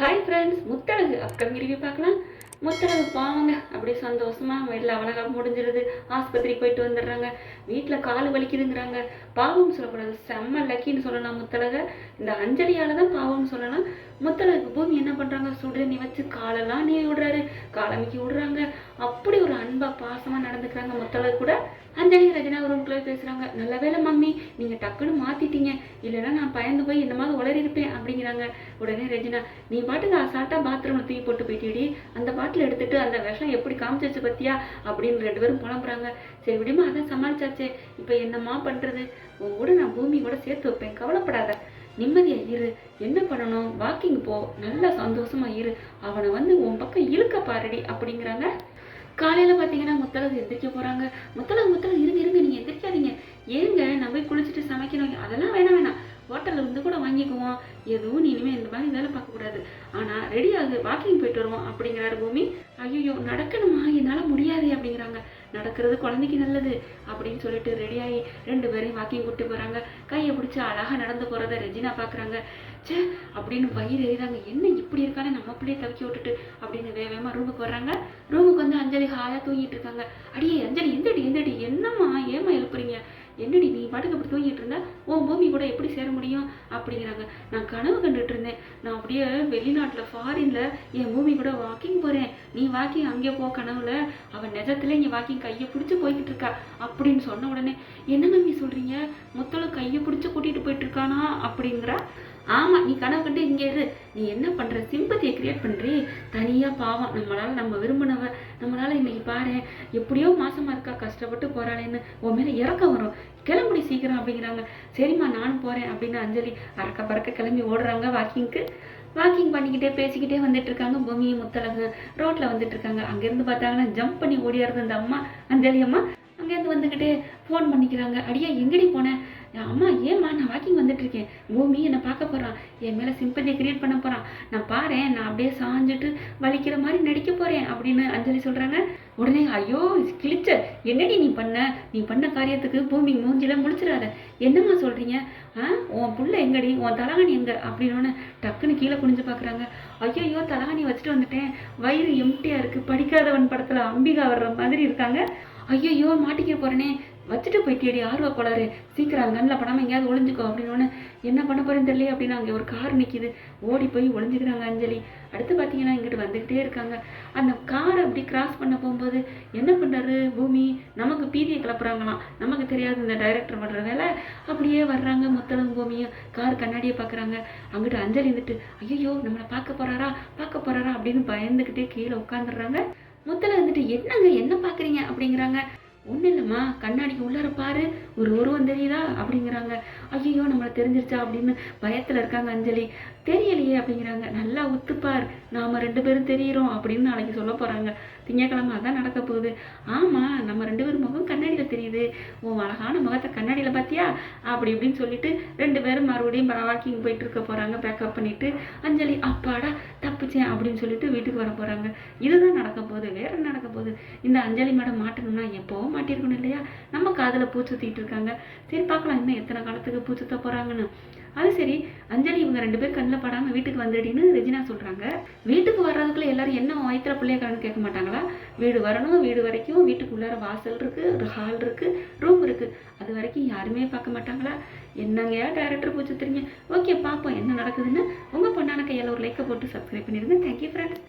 Hi friends Muthazhagu. Upcoming review பார்க்கலாம். முத்தழகு பாவங்க அப்படியே சந்தோஷமா வெளில அழகாக முடிஞ்சிருது. ஆஸ்பத்திரி போயிட்டு வந்துடுறாங்க. வீட்டில் கால் வலிக்குதுங்கிறாங்க. பாவம் சொல்லக்கூடாது. செம்ம லக்கின்னு சொல்லலாம் முத்தழக. இந்த அஞ்சலியால் தான் பாவம்னு சொல்லலாம். முத்தழகு பூமி என்ன பண்றாங்க? சுடுதண்ணி வச்சு காலெல்லாம் நீ விடுறாரு. காலமைக்கு விடுறாங்க. அப்படி ஒரு அன்பா பாசமா நடந்துக்கிறாங்க முத்தழகு கூட. அஞ்சலி ரஜினா ரூம்குள்ளே பேசுறாங்க. நல்ல வேளை மம்மி நீங்க டக்குன்னு மாத்திட்டீங்க. இல்லைன்னா நான் பயந்து போய் இந்த மாதிரி உளறி இருப்பேன் அப்படிங்கிறாங்க. உடனே ரஜினா நீ பாட்டுக்கு அசால்ட்டா பாத்ரூம்ல தூக்கி போட்டு போயிட்டேடி அந்த பாட்டில் எடுத்துட்டு அந்த விஷம் எப்படி காமிச்சிச்சு பத்தியா? அப்படின்னு ரெண்டு பேரும் புலம்புறாங்க. சரி விடுமா அதை சமாளிச்சாச்சே. இப்போ என்னம்மா பண்றது? உன் கூட நான் பூமி கூட சேர்த்து வைப்பேன். கவலைப்படாத. நிம்மதியாக இரு. என்ன பண்ணணும்? வாக்கிங் போ. நல்லா சந்தோஷமாக இரு. அவனை வந்து உன் பக்கம் இழுக்க பாருடி அப்படிங்கிறாங்க. காலையில் பார்த்தீங்கன்னா முத்தலகு எந்திரிக்க போகிறாங்க முத்தலகு முத்தலகு இருங்க இருங்க நீங்கள் எந்திரிக்காதீங்க. ஏங்க நான் போய் குளிச்சுட்டு சமைக்கணும். அதெல்லாம் வேணாம் வேணாம். ஹோட்டலில் இருந்து கூட வாங்கிக்குவோம். எதுவும் இனிமேல் இந்த மாதிரி வேலை பார்க்கக்கூடாது ஆனால் ரெடி ஆகுது வாக்கிங் போயிட்டு வருவோம் அப்படிங்கிறாரு பூமி. ஐயோ நடக்கணுமா? என்னால் முடியாது அப்படிங்கிறாங்க. நடக்கிறது குழந்தைக்கு நல்லது அப்படின்னு சொல்லிட்டு ரெடி ஆகி ரெண்டு பேரையும் வாக்கிங் கூட்டு போறாங்க. கையை பிடிச்சி அழகா நடந்து போகிறத ரெஜினா பாக்குறாங்க. ச்சே அப்படின்னு வயிறு எறிகிறாங்க என்ன இப்படி இருக்கானே நம்ம அப்படியே தவிக்க விட்டுட்டு அப்படின்னு வேகமாக ரூமுக்கு வர்றாங்க. ரூமுக்கு வந்து அஞ்சலி ஹாயாக தூங்கிட்டு இருக்காங்க. அடியே அஞ்சலி எந்தடி எந்தடி என்னம்மா ஏமா எழுப்புறீங்க? என்னடி நீ பாட்டுக்கு அப்படி தூங்கிட்டு இருந்தா? உன் பூமி கூட எப்படி சேர முடியும்? அப்படிங்கிறாங்க. நான் கனவு கண்டுட்டு இருந்தேன். நான் அப்படியே வெளிநாட்டில் ஃபாரின்ல என் பூமி கூட வாக்கிங் போறேன். நீ வாக்கிங் அங்கே போ கனவுல. அவன் நிஜத்துல இங்கே வாக்கிங் கையை பிடிச்சி போய்கிட்டு இருக்கா. அப்படின்னு சொன்ன உடனே என்ன நீ சொல்றீங்க? முத்தலும் கையை பிடிச்சி கூட்டிட்டு போயிட்டு இருக்கானா? அப்படிங்கிறா. ஆமா நீ கனவு கண்டு இங்கே இரு. நீ என்ன பண்ற? சிம்பத்தியை கிரியேட் பண்றி. தனியா பாவம். நம்மளால நம்ம விரும்பினவ நம்மளால இன்னைக்கு பாரு எப்படியோ மாசமா இருக்கா கஷ்டப்பட்டு போறாளேன்னு உன் மேலே இறக்கம் வரும். கிளம்புடி சீக்கிரம் அப்படிங்கிறாங்க. சரிம்மா நானும் போறேன் அப்படின்னு அஞ்சலி அறக்க பறக்க கிளம்பி ஓடுறாங்க வாக்கிங்க்கு வாக்கிங் பண்ணிக்கிட்டே பேசிக்கிட்டே வந்துட்டு இருக்காங்க பூமி முத்தலகு ரோட்ல வந்துட்டு இருக்காங்க அங்கேருந்து பார்த்தாங்கன்னா ஜம்ப் பண்ணி ஓடியாருது அந்த அம்மா அஞ்சலி அம்மா. அங்கேருந்து வந்துக்கிட்டே ஃபோன் பண்ணிக்கிறாங்க. அடியா எங்கடி போனேன் அம்மா ஏம்மா நான் வாக்கிங் வந்துட்டு இருக்கேன் பூமி என்னை பார்க்க போகிறான் என் மேலே சிம்பத்தியை கிரியேட் பண்ண போகிறான் நான் பாரேன் நான் அப்படியே சாஞ்சிட்டு வலிக்கிற மாதிரி நடிக்க போகிறேன் அப்படின்னு அஞ்சலி சொல்கிறாங்க உடனே ஐயோ கிழிச்ச. என்னடி நீ பண்ண? நீ பண்ண காரியத்துக்கு பூமி மூஞ்சில முடிச்சிடாத என்னம்மா சொல்கிறீங்க ஆ உன் புள்ள எங்கடி? உன் தலகாணி எங்க? அப்படின்னு டக்குன்னு கீழே குனிஞ்சு பார்க்குறாங்க ஐயோ தலகாணி வச்சுட்டு வந்துட்டேன். வயிறு எம்டியாக இருக்குது படிக்காதவன் படத்தில் அம்பிகா வர்ற மாதிரி இருக்காங்க. ஐயோ மாட்டிக்க போறேனே. வச்சுட்டு போயிட்டேடி ஆர்வ கோளாறு. சீக்கிரம் கண்ணில் படாமல் எங்கேயாவது ஒளிஞ்சுக்கோ அப்படின்னு என்ன பண்ண போறேன்னு தெரியல அப்படின்னு அங்கே ஒரு கார் நிற்கிது ஓடி போய் ஒளிஞ்சுக்கிறாங்க அஞ்சலி. அடுத்து பார்த்தீங்கன்னா இங்கிட்டு வந்துக்கிட்டே இருக்காங்க. அந்த கார் அப்படி கிராஸ் பண்ண போகும்போது என்ன பண்ணுறாரு பூமி நமக்கு பீதியை கிளப்புறாங்களாம். நமக்கு தெரியாது இந்த டைரக்டர் பண்ணுற வேலை. அப்படியே வர்றாங்க முத்தலும் பூமியும் கார் கண்ணாடியை பார்க்குறாங்க அங்கிட்டு அஞ்சலி இருந்துட்டு ஐயோ நம்மளை பார்க்க போறாரா? பார்க்க போறாரா? அப்படின்னு பயந்துக்கிட்டே கீழே உட்காந்துடுறாங்க முத்தலை வந்துட்டு என்னங்க என்ன பார்க்குறீங்க அப்படிங்கிறாங்க. ஒன்றும் இல்லைம்மா கண்ணாடிக்கு உள்ளார பாரு ஒரு உருவம் தெரியுதா? அப்படிங்கிறாங்க. ஐயோ நம்மளை தெரிஞ்சிருச்சா? அப்படின்னு பயத்தில் இருக்காங்க அஞ்சலி. தெரியலையே அப்படிங்கிறாங்க. நல்லா உத்துப்பார் நாம ரெண்டு பேரும் தெரியிறோம் அப்படின்னு நாளைக்கு சொல்ல போறாங்க. திங்கக்கிழமை அதான் நடக்க போகுது. ஆமா நம்ம ரெண்டு பேரும் முகம் கண்ணாடியில தெரியுது. உன் அழகான முகத்தை கண்ணாடியில பாத்தியா? அப்படி இப்படின்னு சொல்லிட்டு ரெண்டு பேரும் மறுபடியும் வாக்கிங் போயிட்டு இருக்க போறாங்க. பேக்கப் பண்ணிட்டு அஞ்சலி அப்பாடா தப்பிச்சேன் அப்படின்னு சொல்லிட்டு வீட்டுக்கு வர போறாங்க. இதுதான் நடக்க போகுது. வேற என்ன நடக்க போகுது? இந்த அஞ்சலி மேடம் மாட்டணும்னா எப்போ மாட்டிருக்கணும் இல்லையா? நம்ம காதுல பூச்சுத்திட்டு இருக்காங்க. சரி பார்க்கலாம். இன்னும் எத்தனை காலத்துக்கு பூ சுத்த போறாங்கன்னு. அது சரி. அஞ்சலி இவங்க ரெண்டு பேர் கண்ணில் படாமல் வீட்டுக்கு வந்துடின்னு ரெஜினா சொல்கிறாங்க வீட்டுக்கு வர்றதுக்குள்ள எல்லாரும் என்ன வயிற்றுல பிள்ளையக்காரன்னு கேட்க மாட்டாங்களா? வீடு வரணும் வீடு வரைக்கும் வீட்டுக்குள்ளார வாசல் இருக்குது ஒரு ஹால் இருக்குது ரூம் இருக்குது அது வரைக்கும் யாருமே பார்க்க மாட்டாங்களா? என்னங்க டேரக்டர் பூச்சி தெரியுங்க ஓகே பார்ப்போம் என்ன நடக்குதுன்னு. உங்கள் பொண்ணான கையால் ஒரு லைக்கை போட்டு சப்ஸ்கிரைப் பண்ணிடுங்க. Thank you friends